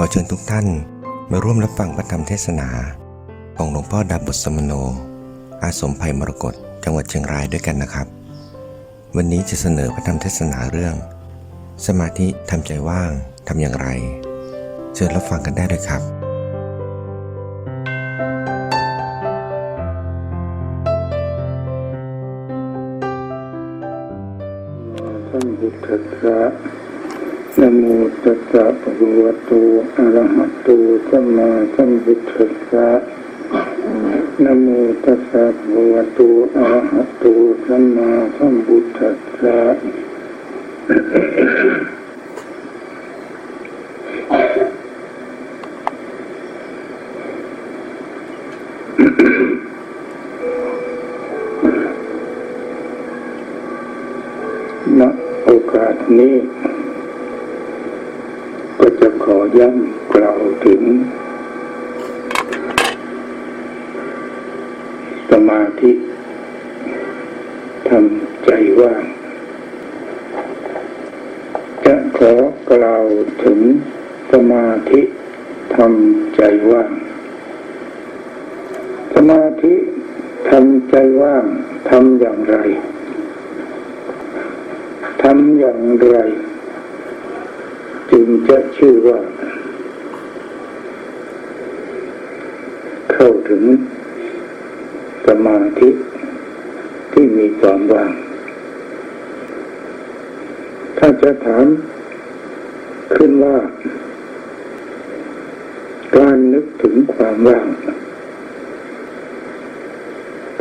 ขอเชิญทุกท่านมาร่วมรับฟังพระธรรมเทศนา ของหลวงพ่อดาบทสมโน อาสมภัยมรกตจังหวัดเชียงรายด้วยกันนะครับ วันนี้จะเสนอพระธรรมเทศนาเรื่อง สมาธิทำใจว่างทำอย่างไร เชิญรับฟังกันได้เลยครับสัมพุทธัสสะ นโมตัสสะภะคะวะโตอะระหะโตสัมมาสัมพุทธัสสะนโมตัสสะภะคะวะโตอะระหะโตสัมมาสัมพุทธัสสะณโอกาสนี้ ย้ำกล่าวถึง สมาธิทำใจว่างจะขอกล่าวถึงสมาธิทำใจว่าง สมาธิทำใจว่างทำอย่างไรทำอย่างไร จะชื่อว่า เข้าถึงสมาธิที่มีความว่าง ถ้าจะถามขึ้นว่า การนึกถึงความว่าง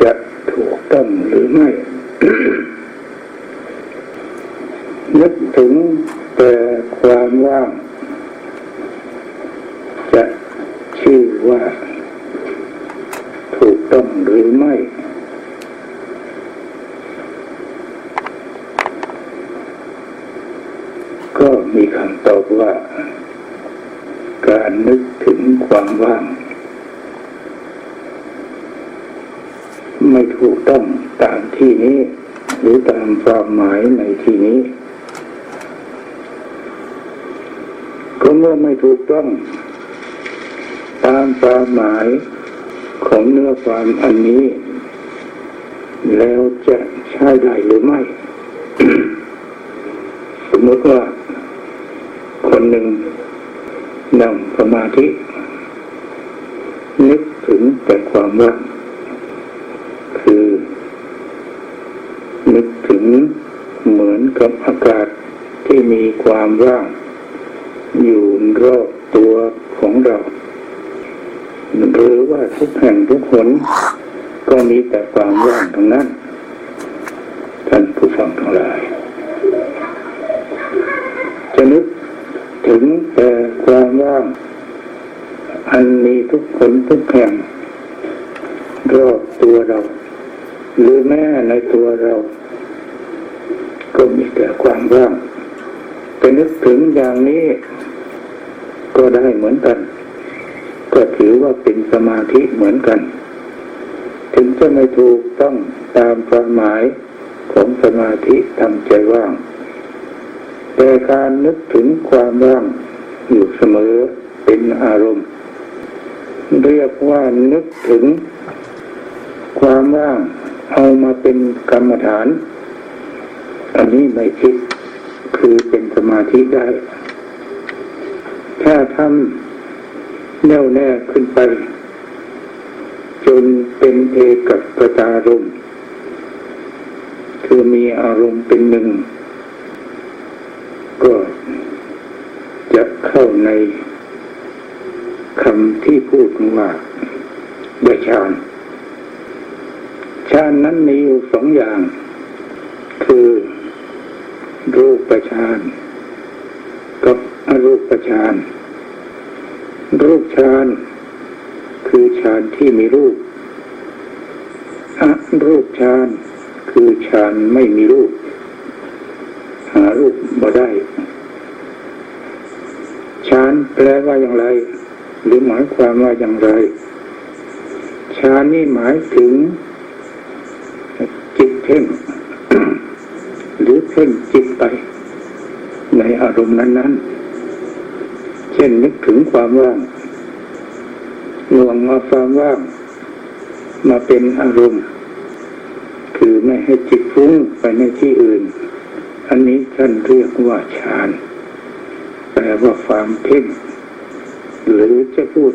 จะถูกต้องหรือไม่ นึกถึงแต่ ว่าง จะชื่อว่า ถูกต้องหรือไม่ ก็มีคำตอบว่า การนึกถึงความว่าง ไม่ถูกต้องตามที่นี้ หรือตามความหมายในที่นี้ ก็เมื่อ ไม่ถูกต้อง ตามความหมายของเนื้อความอันนี้ แล้วจะใช้ได้หรือไม่ สมมติว่า คนหนึ่งนั่งสมาธิ นึกถึงแต่ความว่างคือ นึกถึงเหมือนกับอากาศที่มีความว่าง อยู่รอบตัวของเรา หรือว่าทุกแห่งทุกคนก็มีแต่ความว่างทั้งนั้น ท่านผู้ฟังทั้งหลาย จะนึกถึงแต่ความว่าง อันมีทุกคนทุกแห่ง รอบตัวเรา หรือแม้ในตัวเรา ก็มีแต่ความว่างจะนึกถึงอย่างนี้ ก็ได้เหมือนกัน ก็ถือว่าเป็นสมาธิเหมือนกัน ถึงจะไม่ถูกต้องตามความหมายของสมาธิทำใจว่าง แต่การนึกถึงความว่างอยู่เสมอเป็นอารมณ์ เรียกว่านึกถึง ความว่างเอามาเป็นกรรมฐาน อันนี้ไม่คิดคือเป็นสมาธิได้ ถ้าทำแน่วแน่ขึ้นไป จนเป็นเอกับกตารมคือมีอารมณ์เป็นหนึ่ง ก็จะเข้าในคำที่พูดว่าด้ฌานฌานนั้นมีอยู่สองอย่าง คือรูปฌานกับ ปฌานรูปฌานคือฌานที่มีรูปอรูปฌานคือฌานไม่มีรูป หารูปบ่ได้ฌานแปลว่าอย่างไร หรือหมายความว่าอย่างไรฌานนี่หมายถึง จิตเพ่งหรือเพ่งจิตไป ในอารมณ์นั้น ๆ เช่นนึกถึงความว่างหน่วงเอาความว่างมาเป็นอารมณ์ คือไม่ให้จิตฟุ้งไปในที่อื่น อันนี้ท่านเรียกว่าฌานแปลว่าความเพ่งหรือจะพูด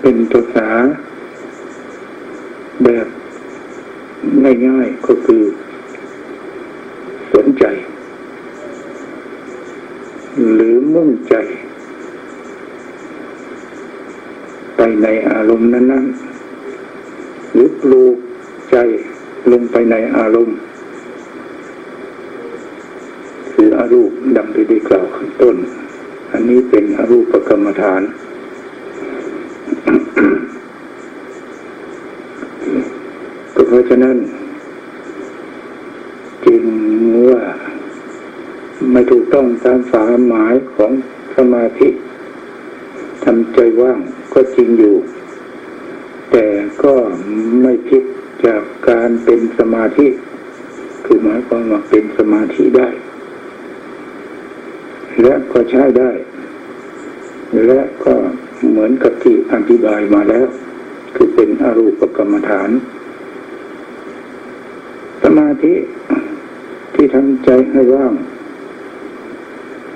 เป็นภาษา แบบง่ายๆก็คือ สนใจ หรือมุ่งใจ ไป ในอารมณ์นั้นๆ หรือปลูกใจลงไปในอารมณ์ คืออารูปดังที่ได้กล่าวข้างต้น อันนี้เป็นอรูปกรรมฐานก็เพราะฉะนั้นจึงว่าไม่ถูกต้องตามฝาหมายของสมาธิทำใจว่าง ก็จริงอยู่ แต่ก็ไม่ผิดจากการเป็นสมาธิ คือหมายความว่าเป็นสมาธิได้ และก็ใช้ได้ และก็เหมือนกับที่อธิบายมาแล้ว คือเป็นอรูปกรรมฐาน สมาธิที่ทำใจให้ว่าง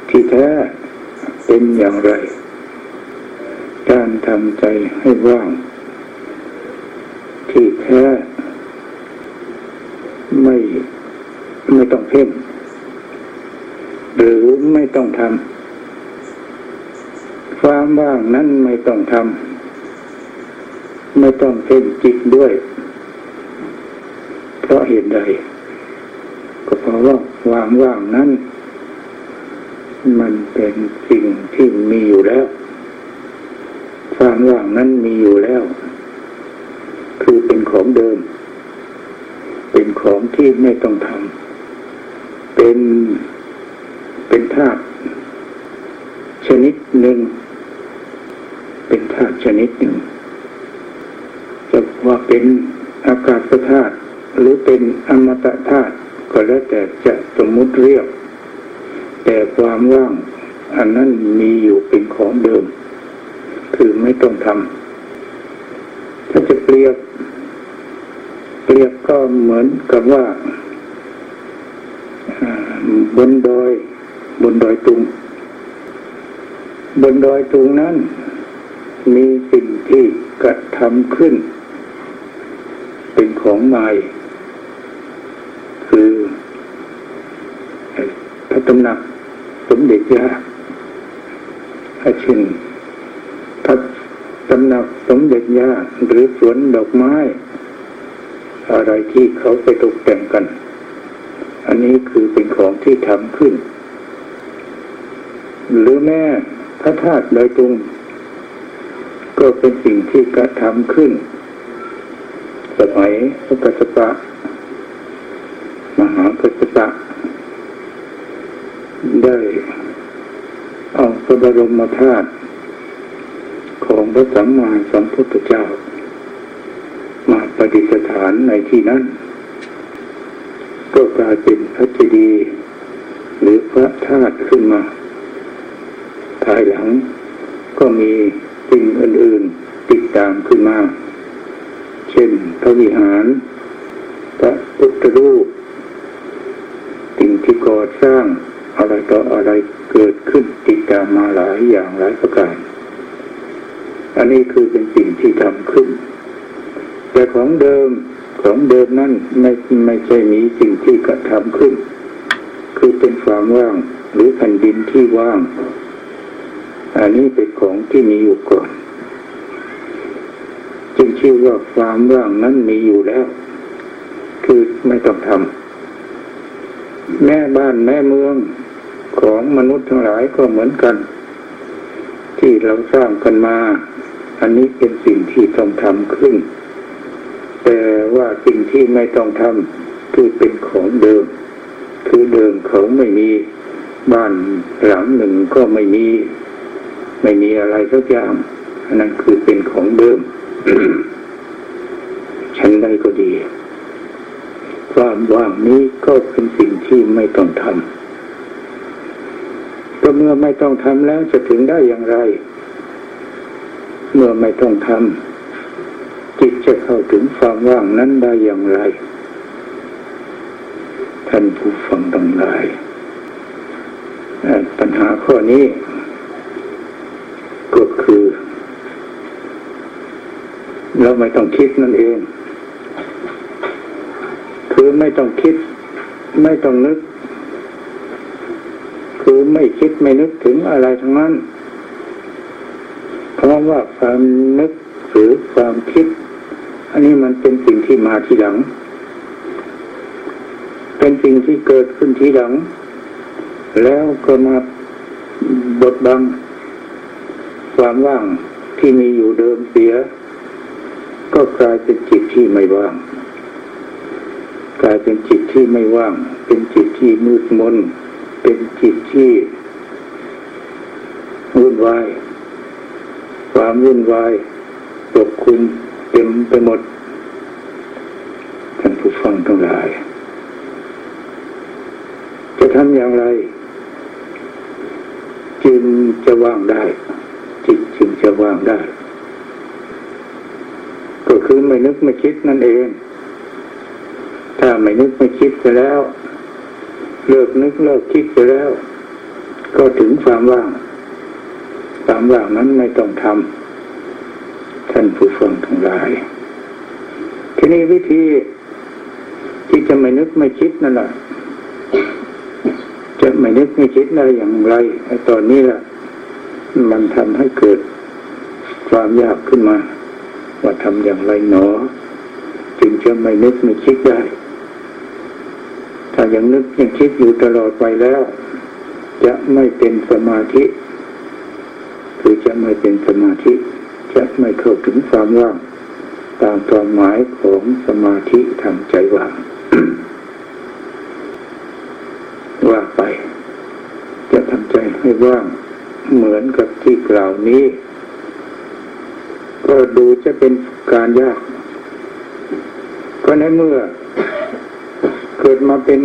ที่แท้เป็นอย่างไร ทำใจให้ว่าง ที่แท้ไม่ไม่ต้องเพ่งหรือไม่ต้องทำความว่างนั้นไม่ต้องทำไม่ต้องเพ่งจิตด้วย เพราะเหตุใด ก็เพราะว่าความว่างนั้น มันเป็นสิ่งที่มีอยู่แล้ว ความว่างนั้นมีอยู่แล้ว คือเป็นของเดิม เป็นของที่ไม่ต้องทำเป็นเป็นธาตุชนิดหนึ่ง เป็นธาตุชนิดหนึ่งจะว่าเป็นอากาศธาตุหรือเป็นอมตะธาตุก็แล้วแต่จะสมมุติเรียก แต่ความว่าง อันนั้นมีอยู่เป็นของเดิม คือไม่ต้องทำถ้าจะเปรียบ เปรียบก็เหมือนกับว่าบนดอย บนดอยตุง บนดอยตุงนั้น มีสิ่งที่กระทำขึ้น เป็นของใหม่ คือพระตำหนักสมเด็จย่าอาชิน ตำหนักสมเด็จย่าหรือสวนดอกไม้ อะไรที่เขาไปตกแต่งกัน อันนี้คือเป็นของที่ทำขึ้น หรือแม่พระธาตุดอยตุง ก็เป็นสิ่งที่กระทำขึ้น สมัยพระกัสสปะ มหากัสสปะ ได้เอาพระบรมธาตุ ของพระสัมมาสัมพุทธเจ้า มาประดิษฐานในที่นั้น ก็กลายเป็นพระเจดีย์หรือพระธาตุขึ้นมา ภายหลังก็มีสิ่งอื่นๆติดตามขึ้นมา เช่นพระวิหาร พระพุทธรูป สิ่งที่ก่อสร้างอะไรต่ออะไรเกิดขึ้นติดตามมาหลายอย่างหลายประการ อันนี้คือเป็นสิ่งที่ทำขึ้น แต่ของเดิมของเดิมนั้นไม่ไม่ใช่มีสิ่งที่กระทำขึ้น คือเป็นความว่างหรือแผ่นดินที่ว่าง อันนี้เป็นของที่มีอยู่ก่อน จึงชื่อว่าความว่างนั้นมีอยู่แล้ว คือไม่ต้องทำแม่บ้านแม่เมืองของมนุษย์ทั้งหลายก็เหมือนกัน ที่เราสร้างกันมา อันนี้เป็นสิ่งที่ต้องทำขึ้น แต่ว่าสิ่งที่ไม่ต้องทำคือเป็นของเดิม คือเดิมเขาไม่มีบ้านหลังหนึ่งก็ไม่มี ไม่มีอะไรสักอย่างอันนั้นคือเป็นของเดิมฉันใดก็ดี ความว่างนี้ก็เป็นสิ่งที่ไม่ต้องทำก็เมื่อไม่ต้องทำแล้วจะถึงได้อย่างไร เมื่อไม่ต้องทำจิตจะเข้าถึงความว่างนั้นได้อย่างไร ท่านผู้ฟังทั้งหลายปัญหาข้อนี้ก็คือ เราไม่ต้องคิดนั่นเอง คือไม่ต้องคิด ไม่ต้องนึก คือไม่คิดไม่นึกถึงอะไรทั้งนั้น เพราะว่าความนึกหรือความคิด อันนี้มันเป็นสิ่งที่มาทีหลัง เป็นสิ่งที่เกิดขึ้นทีหลัง แล้วก็มาบดบัง ความว่างที่มีอยู่เดิมเสีย ก็กลายเป็นจิตที่ไม่ว่าง กลายเป็นจิตที่ไม่ว่าง เป็นจิตที่มืดมนเป็นจิตที่วุ่นวาย ความวุ่นวายปกคลุมเต็มไปหมด ท่านผู้ฟังทั้งหลาย จะทำอย่างไร จึงจะว่างได้จิตจึงจะว่างได้ ก็คือไม่นึกไม่คิดนั่นเอง ถ้าไม่นึกไม่คิดไปแล้ว เลิกนึกเลิกคิดไปแล้ว ก็ถึงความว่าง ความว่างนั้นไม่ต้องทำท่านผู้ฟังทั้งหลาย ทีนี้วิธีที่จะไม่นึกไม่คิดนั่นแหละจะไม่นึกไม่คิดอะไรอย่างไรไอ้ตอนนี้ล่ะ มันทำให้เกิดความยากขึ้นมา ว่าทำอย่างไรหนอ จึงจะไม่นึกไม่คิดได้ ถ้ายังนึกยังคิดอยู่ตลอดไปแล้ว จะไม่เป็นสมาธิ คือจะไม่เป็นสมาธิจะไม่เข้าถึงความว่างตามความหมายของสมาธิทางใจว่างว่าไป จะทำใจให้ว่าง เหมือนกับที่กล่าวนี้ ก็ดูจะเป็นการยาก ก็ในเมื่อ เกิดมาเป็น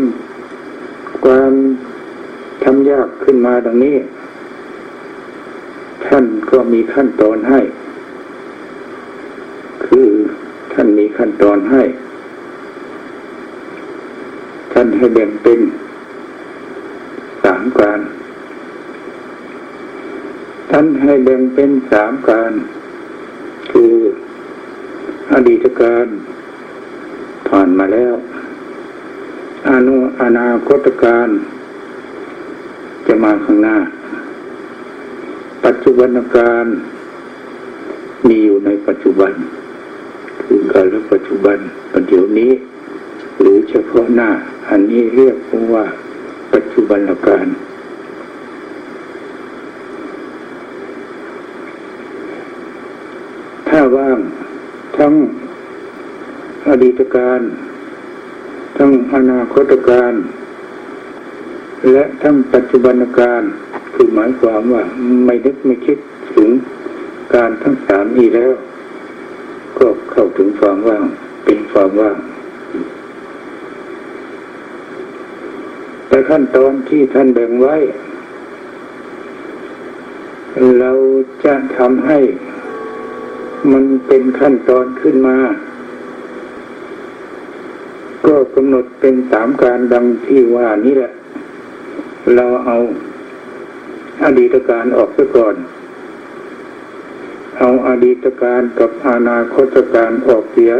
ความทำยากขึ้นมาดังนี้ ก็มีขั้นตอนให้ คือท่านมีขั้นตอนให้ ท่านให้แบ่งเป็นสามการ ท่านให้แบ่งเป็นสามการ คืออดีตการ ผ่านมาแล้วอนุอนาคตการ จะมาข้างหน้า ปัจจุบันการมีอยู่ในปัจจุบัน คือการละปัจจุบันปัจจุบันนี้ หรือเฉพาะหน้า อันนี้เรียกว่า ปัจจุบันการถ้าว่างทั้งอดีตการ ทั้งอนาคตการ และทั้งปัจจุบันการ คือหมายความว่าไม่นึกไม่คิดถึงการทั้งสามนี้แล้ว ก็เข้าถึงความว่างเป็นความว่างแต่ขั้นตอนที่ท่านแบ่งไว้ เราจะทำให้มันเป็นขั้นตอนขึ้นมา ก็กำหนดเป็นสามการดังที่ว่านี้แหละ เราเอา อดีตการออกซะก่อน เอาอดีตการกับอนาคตการออกเสีย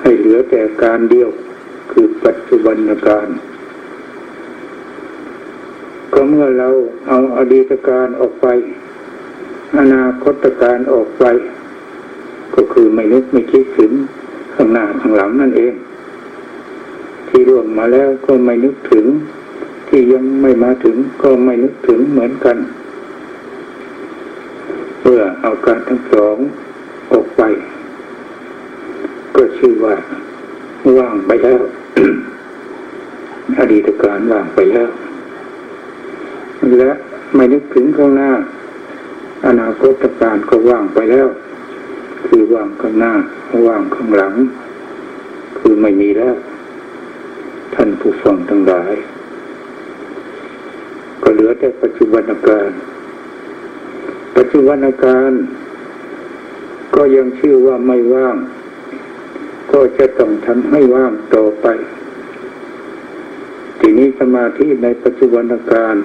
ให้เหลือแต่การเดียวคือปัจจุบันการก็เมื่อเราเอาอดีตการออกไป อนาคตการออกไป ก็คือไม่นึกไม่คิดถึงข้างหน้าข้างหลังนั่นเอง ที่ร่วงมาแล้วก็ไม่นึกถึง ที่ยังไม่มาถึงก็ไม่นึกถึงเหมือนกัน เมื่อเอาการทั้งสองออกไป ก็ชื่อว่าว่างไปแล้วอดีตการว่างไปแล้ว และไม่นึกถึงข้างหน้า อนาคตการก็ว่างไปแล้ว คือว่างข้างหน้าว่างข้างหลัง คือไม่มีแล้ว ท่านผู้ฟังทั้งหลาย ก็เหลือแต่ปัจจุบันการ ปัจจุบันการ ก็ยังชื่อว่าไม่ว่าง ก็จะต้องทำให้ว่างต่อไป ทีนี้สมาธิในปัจจุบันการ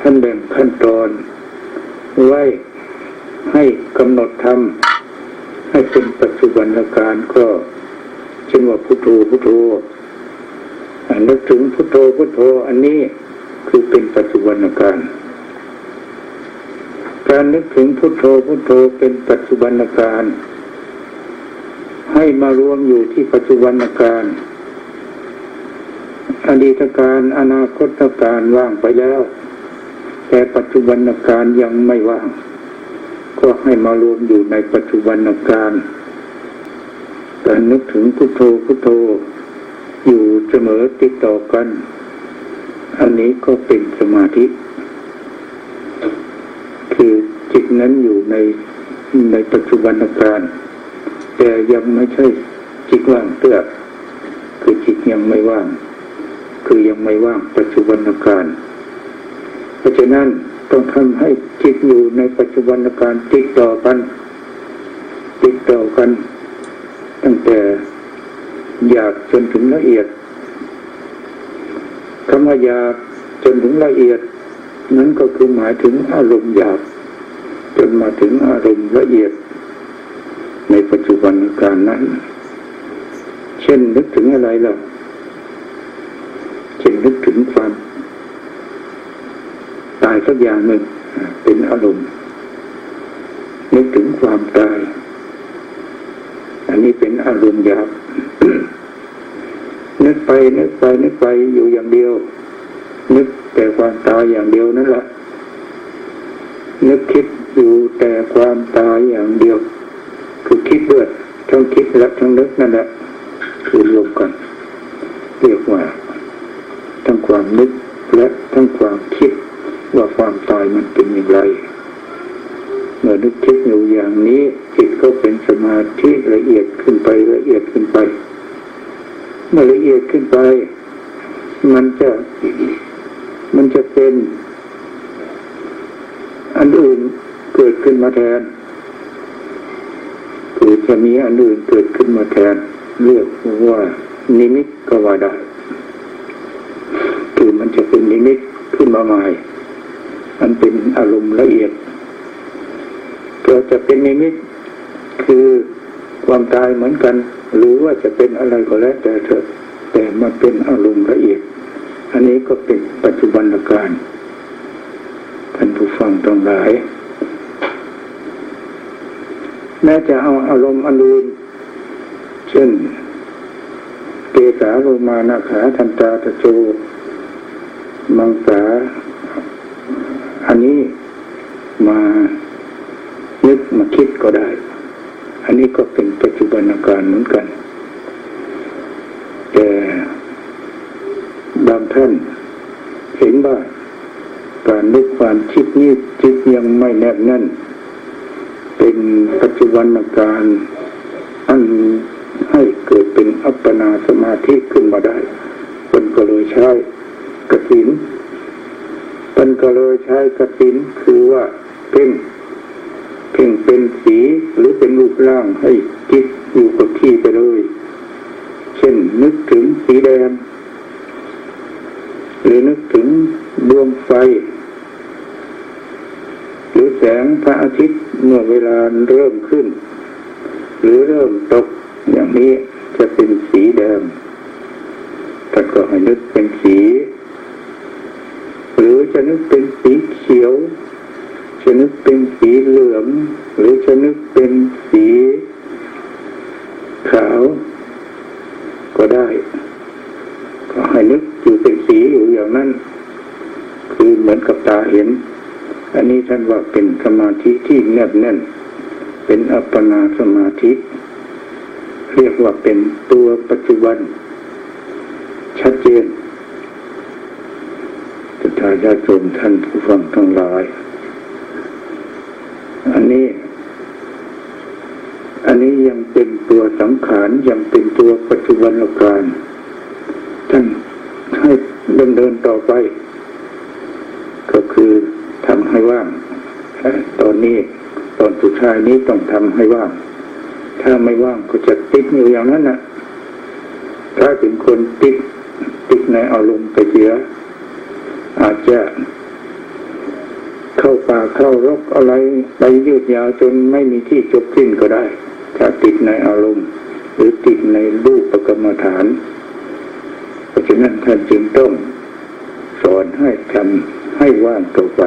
ท่านแบ่งขั้นตอน ไว้ให้กำหนดทำให้เป็นปัจจุบันการก็เช่นว่าพุทโธพุทโธนึกถึงพุทโธพุทโธอันนี้ คือเป็นปัจจุบันการ การนึกถึงพุทโธพุทโธเป็นปัจจุบันการ ให้มารวมอยู่ที่ปัจจุบันการอดีตการอนาคตการว่างไปแล้ว แต่ปัจจุบันการยังไม่ว่าง ก็ให้มารวมอยู่ในปัจจุบันการการนึกถึงพุทโธพุทโธ อยู่เสมอติดต่อกัน อันนี้ก็เป็นสมาธิ คือจิตนั้นอยู่ในในปัจจุบันการแต่ยังไม่ใช่จิตว่างเตื้อคือจิตยังไม่ว่าง คือยังไม่ว่างปัจจุบันการเพราะฉะนั้นต้องทำให้จิตอยู่ในปัจจุบันการติดต่อกัน ติดต่อกัน ตั้งแต่หยาบจนถึงละเอียด คำว่าหยาบจนถึงละเอียด นั้นก็คือหมายถึงอารมณ์หยาบ จนมาถึงอารมณ์ละเอียด ในปัจจุบันการนั้น เช่นนึกถึงอะไรล่ะเช่นนึกถึงความตายสักอย่างหนึ่งเป็นอารมณ์นึกถึงความตาย อันนี้เป็นอารมณ์หยาบ นึกไปนึกไปนึกไปอยู่อย่างเดียว นึกแต่ความตายอย่างเดียวนั่นแหละนึกคิดอยู่แต่ความตายอย่างเดียว คือคิดด้วยทั้งคิดและทั้งนึกนั่นแหละคือรวมกันเรียกว่า ทั้งความนึกและทั้งความคิดว่าความตายมันเป็นอย่างไรเมื่อนึกคิดอยู่อย่างนี้จิตก็เป็นสมาธิละเอียดขึ้นไปละเอียดขึ้นไป เมื่อละเอียดขึ้นไป มันจะมันจะเป็น อันอื่นเกิดขึ้นมาแทนคือจะมีอันอื่นเกิดขึ้นมาแทน เรียกว่านิมิตก็ว่าได้คือมันจะเป็นนิมิตขึ้นมาใหม่ มันเป็นอารมณ์ละเอียดก็จะเป็นนิมิต คือความตายเหมือนกัน หรือว่าจะเป็นอะไรก็แล้วแต่เถอะแต่มันเป็นอารมณ์ละเอียด อันนี้ก็เป็นปัจจุบันการท่านผู้ฟังทั้งหลาย แม้จะเอาอารมณ์อันอื่นเช่นเกสาโลมานาขาทันตาตะโจมังสาอันนี้มานึกมาคิดก็ได้ อันนี้ก็เป็นปัจจุบันการเหมือนกัน แต่บางท่านเห็นว่าการนึกความคิดนี้จิตยังไม่แนบแน่น เป็นปัจจุบันการอันให้เกิดเป็นอัปปนาสมาธิขึ้นมาได้คนก็เลยใช้กสินมันก็เลยใช้กสินคือว่าเพ่ง เพ่งเป็นสีหรือเป็นรูปร่างให้จิตอยู่กับที่ไปเลย เช่นนึกถึงสีแดง หรือนึกถึงดวงไฟ หรือแสงพระอาทิตย์เมื่อเวลาเริ่มขึ้น หรือเริ่มตกอย่างนี้จะเป็นสีแดงท่านก็ให้นึกเป็นสี หรือจะนึกเป็นสีเขียว จะนึกเป็นสีเหลืองหรือจะนึกเป็นสีขาว ก็ได้ ก็ให้นึกอยู่เป็นสีอยู่อย่างนั้น คือเหมือนกับตาเห็น อันนี้ท่านว่าเป็นสมาธิที่แนบแน่น เป็นอัปปนาสมาธิ เรียกว่าเป็นตัวปัจจุบัน ชัดเจนจะทายาทโยมท่านผู้ฟังทั้งหลาย นี้ อันนี้ยังเป็นตัวสังขารยังเป็นตัวปัจจุบันการท่านให้ดำเนินต่อไป ก็คือทำให้ว่างตอนนี้ตอนสุดท้ายนี้ต้องทำให้ว่าง ถ้าไม่ว่างก็จะติดอยู่อย่างนั้นน่ะถ้าเป็นคนติดติดในอารมณ์ไปเสียอาจจะ เข้าป่าเข้ารกอะไรไปยืดยาวจนไม่มีที่จบสิ้นก็ได้ ถ้าติดในอารมณ์ หรือติดในรูปกรรมฐาน เพราะฉะนั้นท่านจึงต้องสอนให้ทำให้ว่างต่อไป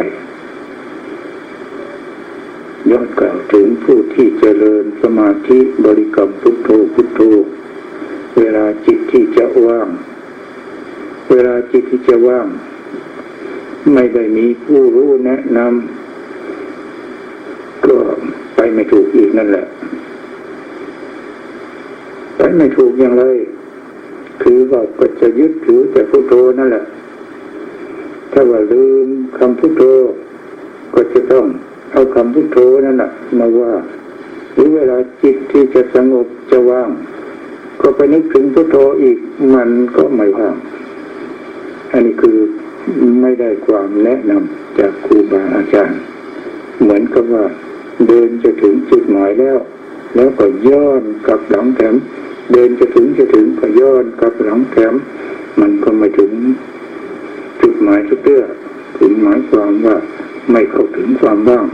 ย้อนกล่าวถึงผู้ที่เจริญสมาธิบริกรรมพุทโธพุทโธ เวลาจิตที่จะว่าง เวลาจิตที่จะว่าง ไม่ได้มีผู้รู้แนะนำก็ไปไม่ถูกอีกนั่นแหละ ไปไม่ถูกอย่างไร คือว่าก็จะยึดถือแต่พุทโธนั่นแหละ ถ้าว่าลืมคำพุทโธ ก็จะต้องเอาคำพุทโธนั่นแหละมาว่า หรือเวลาจิตที่จะสงบจะว่าง ก็ไปนึกถึงพุทโธอีกมันก็ไม่ว่างอันนี้คือ ไม่ได้ความแนะนำจากครูบาอาจารย์ เหมือนกับว่าเดินจะถึงจุดหมายแล้ว แล้วก็ย้อนกลับหลังแถม เดินจะถึงจะถึงก็ย้อนกลับหลังแถม มันก็ไม่ถึงจุดหมายทุกเตื้อถึงหมายความว่าไม่เข้าถึงความว่าง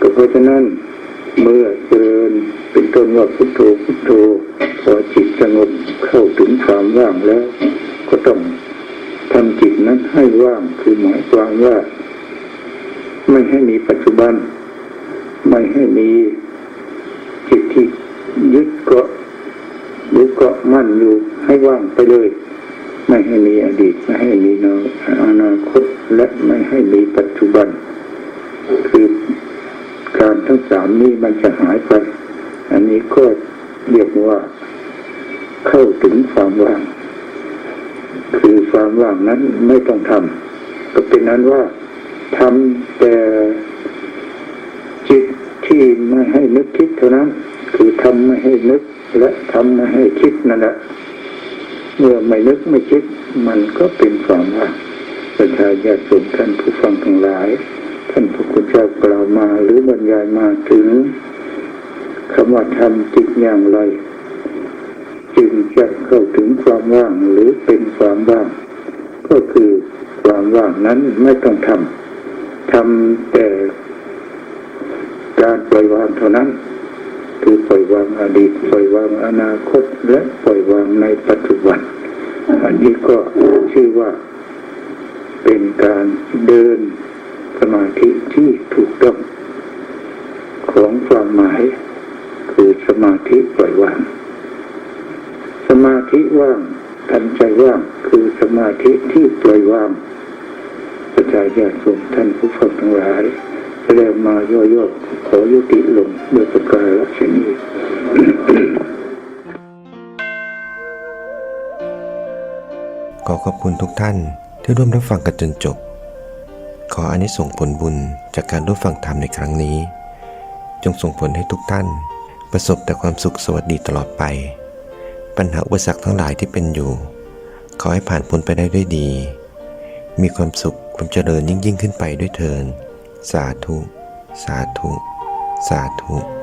ก็เพราะฉะนั้นเมื่อเดินเป็นต้นว่าพุทโธพุทโธพอจิตสงบเข้าถึงความว่างแล้ว ก็ต้องทำจิตนั้นให้ว่างคือหมายความว่า ไม่ให้มีปัจจุบัน ไม่ให้มีจิตที่ยึดเกาะหรือเกาะมั่นอยู่ให้ว่างไปเลย ไม่ให้มีอดีตไม่ให้มีอนาคตและไม่ให้มีปัจจุบัน คือการทั้งสามนี้มันจะหายไป อันนี้ก็เรียกว่าเข้าถึงความว่าง คือความว่างนั้นไม่ต้องทำก็เป็นนั้นว่าทำแต่จิตที่ไม่ให้นึกคิดเท่านั้น คือทำไม่ให้นึกและทำไม่ให้คิดนั่นแหละเมื่อไม่นึกไม่คิด มันก็เป็นความว่างประชาญาติโยมท่านผู้ฟังทั้งหลาย ท่านพระคุณเจ้ากล่าวมาหรือบรรยายมาถึงคำว่าทำจิตอย่างไร จึงจะเข้าถึงความว่างหรือเป็นความว่าง ก็คือความว่างนั้นไม่ต้องทำทำแต่การปล่อยวางเท่านั้น คือปล่อยวางอดีตปล่อยวางอนาคต และปล่อยวางในปัจจุบัน อันนี้ก็ชื่อว่าเป็นการเดินสมาธิที่ถูกต้องของความหมายคือสมาธิปล่อยวาง สมาธิว่างทันใจว่างคือสมาธิที่ปล่อยวางประชาญาติโยมท่านผู้ฟังทั้งหลายแล้วมาย่อๆขอยุติลงโดยประการละชนีขอขอบคุณทุกท่านที่ร่วมรับฟังกันจนจบ ขออานิสงส์ผลบุญจากการร่วมฟังธรรมในครั้งนี้ จงส่งผลให้ทุกท่าน ประสบแต่ความสุขสวัสดีตลอดไป ปัญหาอุปสรรคทั้งหลายที่เป็นอยู่ ขอให้ผ่านพ้นไปได้ด้วยดี มีความสุขความเจริญยิ่งยิ่งขึ้นไปด้วยเถิน สาธุ สาธุ สาธุ